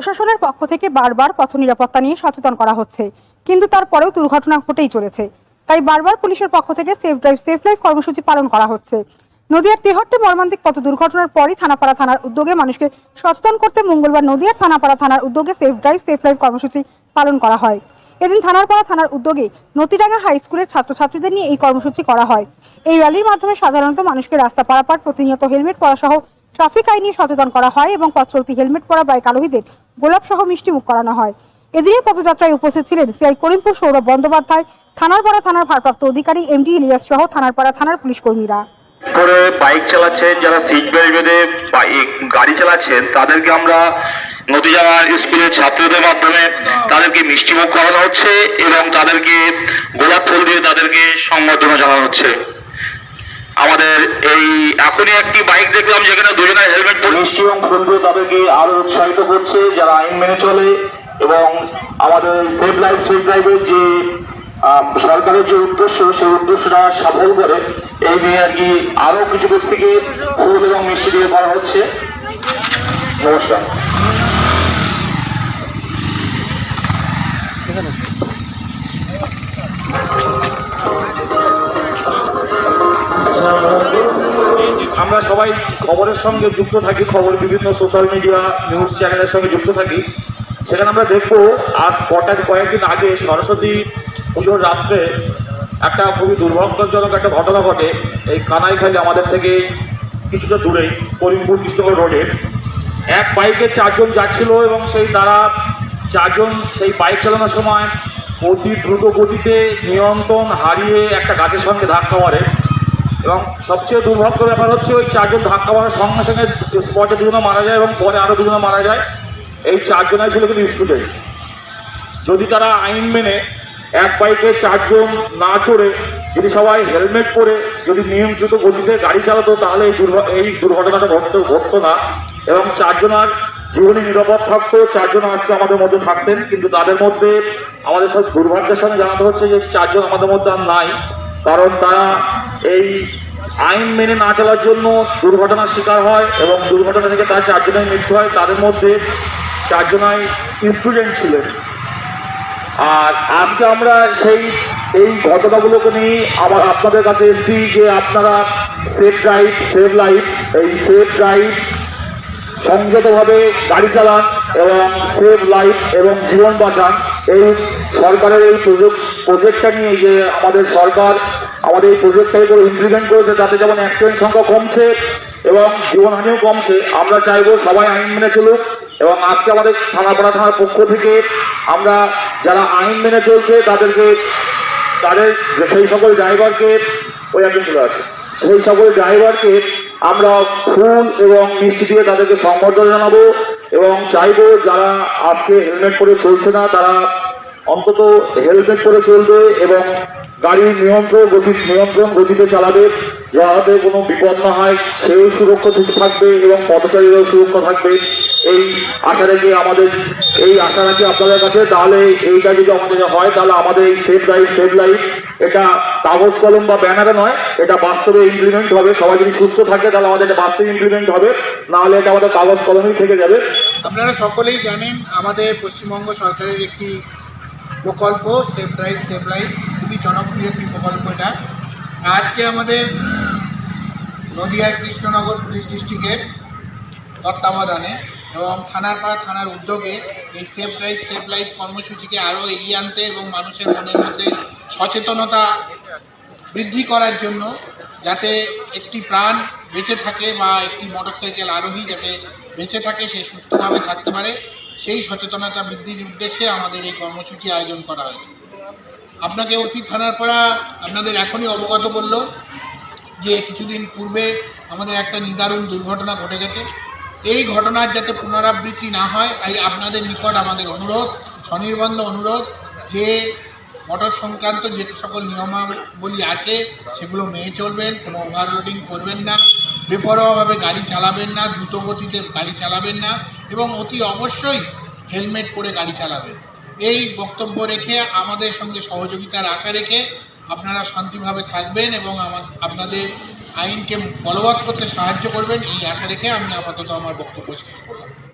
প্রশাসনের পক্ষ থেকে বারবার পথ নিরাপত্তা নিয়ে সচেতন করা হচ্ছে। কিন্তু তারপরেও দুর্ঘটনা ঘটেই চলেছে। তাই বারবার পুলিশের পক্ষ থেকে সেফ ড্রাইভ, সেফ লাইফ কর্মসূচি পালন করা হচ্ছে। নদিয়ার তেহট্টে মর্মান্তিক পথ দুর্ঘটনার পরই থানাপাড়া থানার উদ্যোগে মানুষকে সচেতন করতে মঙ্গলবার নদিয়ার থানাপাড়া থানার উদ্যোগে সেফ ড্রাইভ, সেফ লাইফ কর্মসূচি পালন করা হয়। এদিন থানারপাড়া থানার উদ্যোগে নতিডাঙ্গা হাই স্কুলের ছাত্রছাত্রীদের নিয়ে এই কর্মসূচি করা হয়। এই র্যালির মাধ্যমে সাধারণত মানুষকে রাস্তা পারাপার, প্রতিনিয়ত হেলমেট পরা সহ ট্রাফিক আইন সচেতন করা হয় এবং পথ চলতি হেলমেট পরা বাইক আরোহীদের গোলাপ সহ মিষ্টি মুখ করানো হয়। এদিনের পদযাত্রায় উপস্থিত ছিলেন সিআই করিমপুর সৌরভ বন্দ্যোপাধ্যায় থানারপাড়া থানার ভারপ্রাপ্ত অধিকারী এমডি ইলিয়াস সহ থানারপাড়া থানার পুলিশ কর্মীরা। করে বাইক চালাচ্ছেন, যারা সিট বেল্ট বেঁধে গাড়ি চালাচ্ছেন, তাদেরকে আমরা নদীজামার স্কুলের ছাত্রদের মাধ্যমে তাদেরকে মিষ্টিমুখ করানো হচ্ছে এবং তাদেরকে গোলাপ ফুল দিয়ে তাদেরকে সংবর্ধনা জানানো হচ্ছে। আমাদের এই এখনই একটি বাইক দেখলাম যেখানে দুজনের হেলমেট মিষ্টি এবং তাদেরকে আরও উৎসাহিত করছে, যারা আইন মেনে চলে এবং আমাদের সেফ লাইফ সেফ লাইফের যে সরকারের যে উদ্দেশ্য, সেই উদ্দেশ্যটা সফল করে এই নিয়ে আর কি আরও কিছু ব্যক্তিকে ফুল এবং মিষ্টি দিয়ে করা হচ্ছে। নমস্কার। আমরা সবাই খবরের সঙ্গে যুক্ত থাকি, খবর বিভিন্ন সোশ্যাল মিডিয়া নিউজ চ্যানেলের সঙ্গে যুক্ত থাকি। সেখানে আমরা দেখব, আজ কটা কয়েকদিন আগে সরস্বতী পুজোর রাত্রে একটা খুবই দুর্ভাগ্যজনক একটা ঘটনা ঘটে। এই কানাইখালি আমাদের থেকে কিছুটা দূরেই, করিমপুর কৃষ্ণগড় রোডে এক বাইকে চারজন যাচ্ছিল এবং সেই তারা চারজন সেই বাইক চালানোর সময় অতি দ্রুত গতিতে নিয়ন্ত্রণ হারিয়ে একটা গাছের সঙ্গে ধাক্কা মারে। এবং সবচেয়ে দুর্ভাগ্য ব্যাপার হচ্ছে ওই চারজন ধাক্কা মারার সঙ্গে সঙ্গে স্পটে দুজনে মারা যায় এবং পরে আরও দুজনে মারা যায়। এই চারজনাই ছিল কিন্তু স্টুডেন্ট। যদি তারা আইন মেনে এক বাইকে চারজন না চড়ে, যদি সবাই হেলমেট পরে, যদি নিয়ন্ত্রিত গতিতে গাড়ি চালাতো, তাহলে এই এই দুর্ঘটনাটা ঘটতে, ঘটতো না। এবং চারজনার জীবনে নিরাপদ থাকতো, চারজন আজকে আমাদের মধ্যে থাকতেন। কিন্তু তাদের মধ্যে আমাদের সব দুর্ভাগ্যের সঙ্গে জানাতে হচ্ছে যে চারজন আমাদের মধ্যে আর নাই। কারণ তারা এই আইন মেনে না চলার জন্য দুর্ঘটনার শিকার হয় এবং দুর্ঘটনা থেকে তার চারজনের মৃত্যু হয়, তাদের মধ্যে চারজনাই স্টুডেন্ট ছিলেন। আর আজকে আমরা সেই, এই ঘটনাগুলোকে নিয়ে আবার আপনাদের কাছে এসেছি যে আপনারা সেফ ড্রাইভ সেভ লাইফ এই সেফ ড্রাইভ সংযতভাবে গাড়ি চালান এবং সেভ লাইফ এবং জীবন বাঁচান। এই সরকারের এই প্রজেক্ট প্রজেক্টটা নিয়ে যে আমাদের সরকার আমাদের এই প্রজেক্টটাকে করে ইমপ্লিমেন্ট করেছে, তাতে যেমন অ্যাক্সিডেন্ট সংখ্যা কমছে এবং জীবনহানিও কমছে, আমরা চাইব সবাই আইন মেনে চলুক এবং আজকে আমাদের থানাপাড়া থানার পক্ষ থেকে আমরা যারা আইন মেনে চলছে, তাদেরকে, তাদের সেই সকল ড্রাইভারকে ওই একজন চলে আছে সেই সকল ড্রাইভারকে আমরা ফুল এবং মিষ্টি দিয়ে তাদেরকে সম্বর্ধনা জানাব এবং চাইব যারা আজকে হেলমেট পরে চলছে না, তারা অন্তত হেলমেট পরে চলবে এবং গাড়ির নিয়ন্ত্রণ, গতি নিয়ন্ত্রণ গতিতে চালাবে। যাতে কোনো বিপদ না হয়, সেও সুরক্ষা সুরক্ষিত থাকবে এবং পথচারীরাও সুরক্ষা থাকবে। এই আশা রেখে আমাদের, এই আশা রাখি আপনাদের কাছে। তাহলে এইটা যদি আমাদের হয়, তাহলে আমাদের এই সেফ লাইফ সেফ লাইফ এটা কাগজ, কলম বা ব্যানারে নয়, এটা বাস্তবে ইমপ্লিমেন্ট হবে। সবাই যদি সুস্থ থাকে, তাহলে আমাদের এটা বাস্তবে ইমপ্লিমেন্ট হবে। নাহলে এটা আমাদের কাগজ, কলমেই থেকে যাবে। আপনারা সকলেই জানেন, আমাদের পশ্চিমবঙ্গ সরকারের একটি প্রকল্প সেফ ড্রাইভ সেফ লাইফ জনপ্রিয় একটি প্রকল্প এটা। আজকে আমাদের নদিয়ায় কৃষ্ণনগর পুলিশ ডিস্ট্রিক্টের তত্ত্বাবধানে এবং থানারপাড়া থানার উদ্যোগে এই সেফ ড্রাইভ সেফ লাইফ কর্মসূচিকে আরও এগিয়ে আনতে এবং মানুষের মনের মধ্যে সচেতনতা বৃদ্ধি করার জন্য যাতে একটি প্রাণ বেঁচে থাকে বা একটি মোটরসাইকেল আরোহী যাতে বেঁচে থাকে, সে সুস্থভাবে থাকতে পারে। সেই সচেতনতা বৃদ্ধির উদ্দেশ্যে আমাদের এই কর্মসূচি আয়োজন করা হয় আপনাকে ওসি থানার পাড়া আপনাদের এখনই অবগত করল যে কিছুদিন পূর্বে আমাদের একটা নিদারুণ দুর্ঘটনা ঘটে গেছে। এই ঘটনার যাতে পুনরাবৃত্তি না হয়, তাই আপনাদের নিকট আমাদের অনুরোধ, স্বনির্বন্ধ অনুরোধ যে মোটর সংক্রান্ত যে সকল নিয়মাবলী আছে, সেগুলো মেনে চলবেন, কোনো ওভারলোডিং করবেন না, বেপরোয়াভাবে গাড়ি চালাবেন না দ্রুত গতিতে গাড়ি চালাবেন না, এবং অতি অবশ্যই হেলমেট পরে গাড়ি চালাবেন। এই বক্তব্য রেখে, আমাদের সঙ্গে সহযোগিতার আশা রেখে আপনারা শান্তিভাবে থাকবেন এবং আমার, আপনাদের আইনকে বলবৎ করতে সাহায্য করবেন, এই আশা রেখে আমি আপাতত আমার বক্তব্য শেষ করলাম।